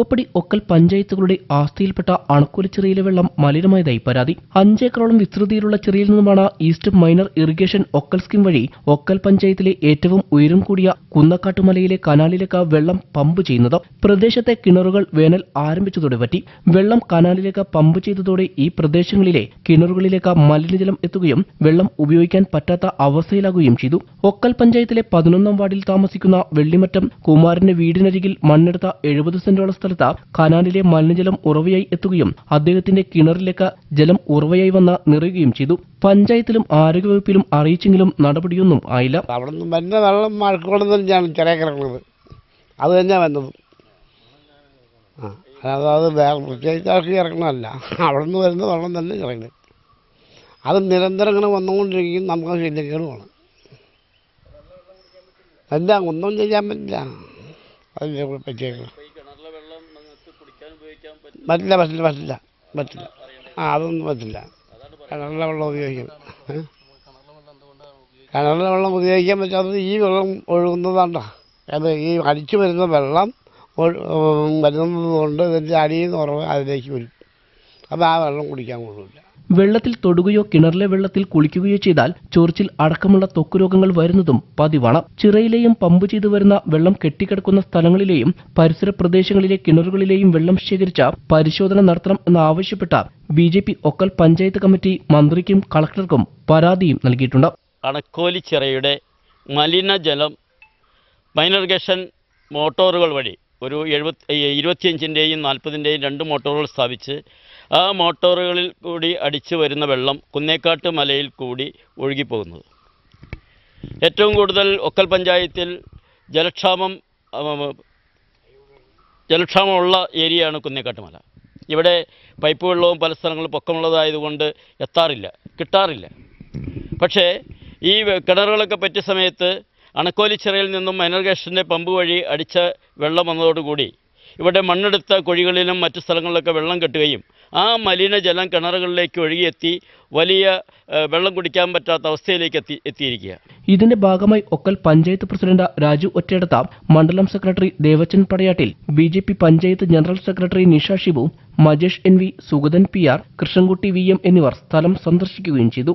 കുറുവപ്പടി ഒക്കൽ പഞ്ചായത്തുകളുടെ ആസ്തിയിൽപ്പെട്ട അണക്കുലിച്ചിറയിലെ വെള്ളം മലിനമായതായി പരാതി. അഞ്ചേക്കറോളം വിസ്തൃതിയിലുള്ള ചെറിയിൽ നിന്നുമാണ് east minor irrigation Okkal scheme വഴി ഒക്കൽ പഞ്ചായത്തിലെ ഏറ്റവും ഉയരം കൂടിയ കുന്നക്കാട്ടുമലയിലെ കനാലിലേക്ക് വെള്ളം പമ്പ് ചെയ്യുന്നത്. പ്രദേശത്തെ കിണറുകൾ വേനൽ ആരംഭിച്ചതോടെ പറ്റി. വെള്ളം കനാലിലേക്ക് പമ്പ് ചെയ്തതോടെ ഈ പ്രദേശങ്ങളിലെ കിണറുകളിലേക്ക് മലിനജലം എത്തുകയും വെള്ളം ഉപയോഗിക്കാൻ പറ്റാത്ത അവസ്ഥയിലാകുകയും ചെയ്തു. ഒക്കൽ പഞ്ചായത്തിലെ പതിനൊന്നാം വാർഡിൽ താമസിക്കുന്ന വെള്ളിമറ്റം കുമാരന്റെ വീടിനരികിൽ മണ്ണെടുത്ത എഴുപത് സെന്റോളം സ്ഥലത്ത് കനാലിലെ മലിനജലം ഉറവയായി എത്തുകയും അദ്ദേഹത്തിന്റെ കിണറിലേക്ക് ജലം ഉറവയായി വന്ന് നിറയുകയും ചെയ്തു. പഞ്ചായത്തിലും ആരോഗ്യവകുപ്പിലും അറിയിച്ചെങ്കിലും നടപടിയൊന്നും ആയില്ല. അവിടെ നിന്ന് വരുന്ന വെള്ളം മഴക്കോളം തന്നെയാണ് അത് തന്നെയാണ് വന്നത്. ആ അതായത് വേറെ പ്രത്യേകിച്ച് ആൾക്ക് ഇറക്കണമല്ല അവിടെ നിന്ന് വരുന്ന വെള്ളം തന്നെ ഇറങ്ങുന്നത്. അത് നിരന്തരം ഇങ്ങനെ വന്നുകൊണ്ടിരിക്കും. നമുക്ക് ശല്യക്കേടുമാണ് എന്താ ഒന്നും ചെയ്യാൻ പറ്റില്ല. അതിനെ പറ്റിയേക്കണം പറ്റില്ല പറ്റില്ല പറ്റില്ല പറ്റില്ല. ആ അതൊന്നും പറ്റില്ല. കിണറിലെ വെള്ളം ഉപയോഗിക്കും? കിണറിലെ വെള്ളം ഉപയോഗിക്കാൻ പറ്റാത്തത് ഈ വെള്ളം ഒഴുകുന്നതാണ്ട അത് ഈ അടിച്ചു വരുന്ന വെള്ളം വരുന്നത് കൊണ്ട് ഇതിന്റെ അടിയിൽ നിന്ന് ഉറവ് അതിലേക്ക് വരും. അപ്പോൾ ആ വെള്ളം കുടിക്കാൻ കൊള്ളില്ല വെള്ളത്തിൽ തൊടുകയോ കിണറിലെ വെള്ളത്തിൽ കുളിക്കുകയോ ചെയ്താൽ ചൊറിച്ചിൽ അടക്കമുള്ള ത്വക്ക് രോഗങ്ങൾ വരുന്നതും പതിവാണ്. ചിറയിലെയും പമ്പ് ചെയ്തു വരുന്ന വെള്ളം കെട്ടിക്കിടക്കുന്ന സ്ഥലങ്ങളിലെയും പരിസര പ്രദേശങ്ങളിലെ കിണറുകളിലെയും വെള്ളം ശേഖരിച്ച പരിശോധന നടത്തണം എന്നാവശ്യപ്പെട്ട B J P Okkal panchayat committee മന്ത്രിക്കും കളക്ടർക്കും പരാതിയും നൽകിയിട്ടുണ്ട്. അണക്കോലിച്ചിറയുടെ മലിനജലം മൈനർഗേഷൻ മോട്ടോറുകൾ വഴി ഒരു എഴുപത്തി ഇരുപത്തിയഞ്ചിന്റെയും നാൽപ്പതിന്റെയും രണ്ട് മോട്ടോറുകൾ സ്ഥാപിച്ച് ആ മോട്ടോറുകളിൽ കൂടി അടിച്ചു വരുന്ന വെള്ളം കുന്നേക്കാട്ട് മലയിൽ കൂടി ഒഴുകിപ്പോകുന്നത്. ഏറ്റവും കൂടുതൽ ഒക്കൽ പഞ്ചായത്തിൽ ജലക്ഷാമം ജലക്ഷാമമുള്ള ഏരിയയാണ് കുന്നേക്കാട്ട് മല. ഇവിടെ പൈപ്പ് വെള്ളവും പല സ്ഥലങ്ങളും പൊക്കമുള്ളതായതുകൊണ്ട് എത്താറില്ല കിട്ടാറില്ല. പക്ഷേ ഈ കിണറുകളൊക്കെ പറ്റിയ സമയത്ത് അണക്കോലിച്ചിറയിൽ നിന്നും മൈനർഗേഷന്റെ പമ്പ് വഴി അടിച്ച വെള്ളം വന്നതോടുകൂടി ഇവിടെ മണ്ണെടുത്ത കുഴികളിലും മറ്റു സ്ഥലങ്ങളിലൊക്കെ വെള്ളം കെട്ടുകയും ആ മലിനജലം കിണറുകളിലേക്ക് ഒഴുകിയെത്തി വലിയ വെള്ളം കുടിക്കാൻ പറ്റാത്ത അവസ്ഥയിലേക്ക് എത്തി എത്തിയിരിക്കുക. ഇതിന്റെ ഭാഗമായി ഒക്കൽ പഞ്ചായത്ത് പ്രസിഡന്റ് രാജു ഒറ്റയെടുത്ത മണ്ഡലം secretary Devachan Padayattil B J P panchayat general secretary Nisha Shibu Majesh N V Sugathan P R Krishnankutty V M എന്നിവർ സ്ഥലം സന്ദർശിക്കുകയും ചെയ്തു.